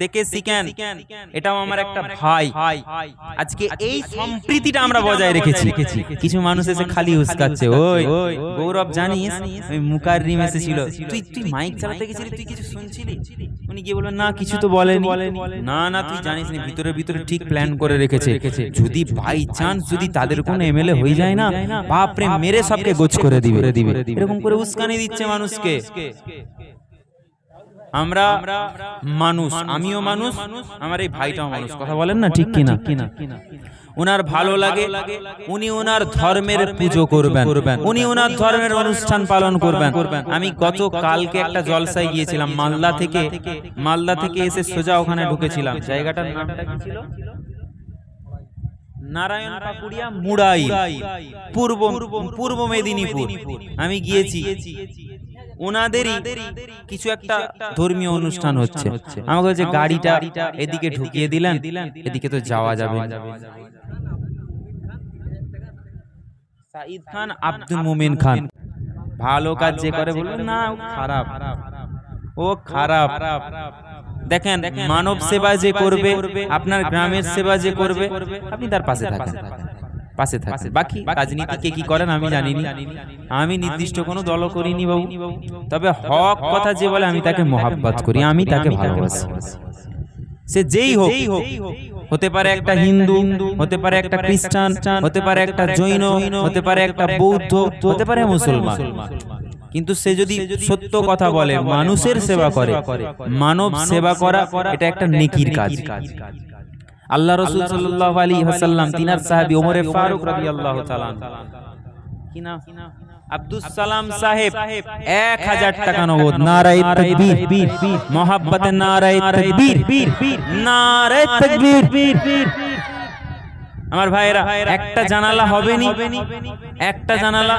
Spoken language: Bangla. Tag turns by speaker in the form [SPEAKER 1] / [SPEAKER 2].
[SPEAKER 1] দেখে শিখেন। এটাও আমার একটা ভাই। আজকে এই সম্প্রীতিটা আমরা বজায় রেখেছি। রেখেছি। কিছু মানুষ এসে খালি উস্কাচ্ছে ওই গৌরব জানিস? ওই মুকার রিম এসেছিল। তুই তুই মাইক চালাতে গেছিলি? তুই কিছু শুনছিলি? উনি গিয়ে বললেন না কিছু তো বলেনি। না না তুই জানিস না ভিতরে ভিতরে ঠিক প্ল্যান করে রেখেছে। যদি বাই চান্স যদি তাদের কোনো এমএলএ হয়ে যায় না বাপরে মেরে সবকে গোছ করে দিবে। এরকম করে উস্কানি দিচ্ছে মানুষকে। আমরা মানুষ আমিও মানুষ আমার এই ভাইটাও মানুষ। কথা বলেন না? ঠিক কিনা? কিনা? ওনার ভালো লাগে উনি ওনার ধর্মের পুজো করবেন। উনি ওনার ধর্মের অনুষ্ঠান পালন করবেন। আমি গত কালকে একটা জলসায় গিয়েছিলাম মালদা থেকে মালদা থেকে এসে সোজা ওখানে ঢুকেছিলাম। জায়গাটার নামটা কি ছিল? নারায়ণ পাকুড়িয়া, মুড়াই, পূর্ব পূর্ব মেদিনীপুর। আমি গিয়েছি। ওনাদেরই কিছু একটা ধর্মীয় অনুষ্ঠান হচ্ছে। আমাকে বলছে, গাড়িটা এদিকে ঢুকিয়ে দিলেন, এদিকে তো যাওয়া যাবে। সাঈদ খান, আব্দুল মুমিন খান। ভালো কাজ যে করে বলবেন না খারাপ। ও খারাপ। দেখেন মানব সেবা যে করবে আপনার গ্রামের সেবা যে করবে আপনি তার পাশে থাকেন। পাশে থাকেন। বাকি রাজনীতি কে কি করেন আমি জানি না আমি নির্দিষ্ট কোনো দল করিনি বাবু। তবে হক কথা যে বলে আমি তাকে মোহাব্বত করি। আমি তাকে ভালোবাসি। সে যেই হোক হতে পারে একটা হিন্দু হতে পারে একটা খ্রিস্টান হতে পারে একটা জৈন হতে পারে একটা বৌদ্ধ হতে পারে মুসলমান। কিন্তু সে যদি সত্য কথা বলে মানুষের সেবা করে মানব সেবা করা এটা একটা নেকির কাজ। আল্লাহ রসুল সাল্লাল্লাহু আলাইহি ওয়াসাল্লাম তিনার সাহাবী ওমরে ফারুক রাদিয়াল্লাহু তাআলা কি সালাম সাহেব এক হাজার টাকা নগদ। নারায় তকবীর মোহাব্বতে নারায় তকবীর। নারায় তকবীর। আমার ভাইয়েরা একটা জানালা হবেনি? একটা জানালা